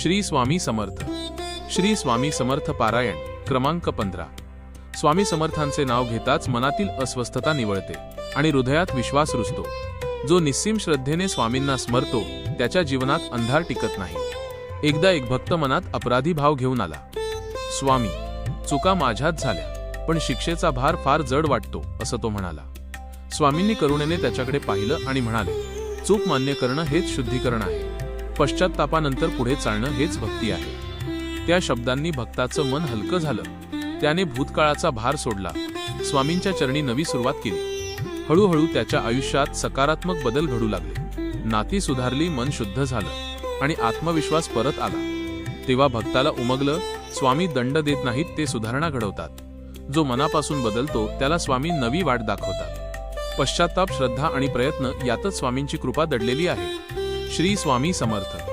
श्री स्वामी समर्थ. श्री स्वामी समर्थ पारायण क्रमांक पंधरा. स्वामी समर्थांचे नाव घेताच मनातील अस्वस्थता निवळते आणि हृदयात विश्वास रुजतो. जो निस्सीम श्रद्धेने स्वामींना स्मरतो त्याच्या जीवनात अंधार टिकत नाही. एकदा एक भक्त मनात अपराधी भाव घेऊन आला. स्वामी चुका माझ्यात झाल्या पण शिक्षेचा भार फार जड वाटतो असं तो म्हणाला. स्वामींनी करुणेने त्याच्याकडे पाहिलं आणि म्हणाले चूक मान्य करणं हेच शुद्धीकरण आहे. पश्चात्तापानंतर पुढे चालणं हेच भक्ती आहे. त्या शब्दांनी भक्ताचं मन हलकं झालं. त्याने भूतकाळाचा भार सोडला. स्वामींच्या चरणी नवी सुरुवात केली. हळूहळू त्याच्या आयुष्यात सकारात्मक बदल घडू लागले. नाती सुधारली मन शुद्ध झालं आणि आत्मविश्वास परत आला. तेव्हा भक्ताला उमगलं स्वामी दंड देत नाहीत ते सुधारणा घडवतात. जो मनापासून बदलतो त्याला स्वामी नवी वाट दाखवतात. पश्चाताप श्रद्धा आणि प्रयत्न यातच स्वामींची कृपा दडलेली आहे. श्री स्वामी समर्थ.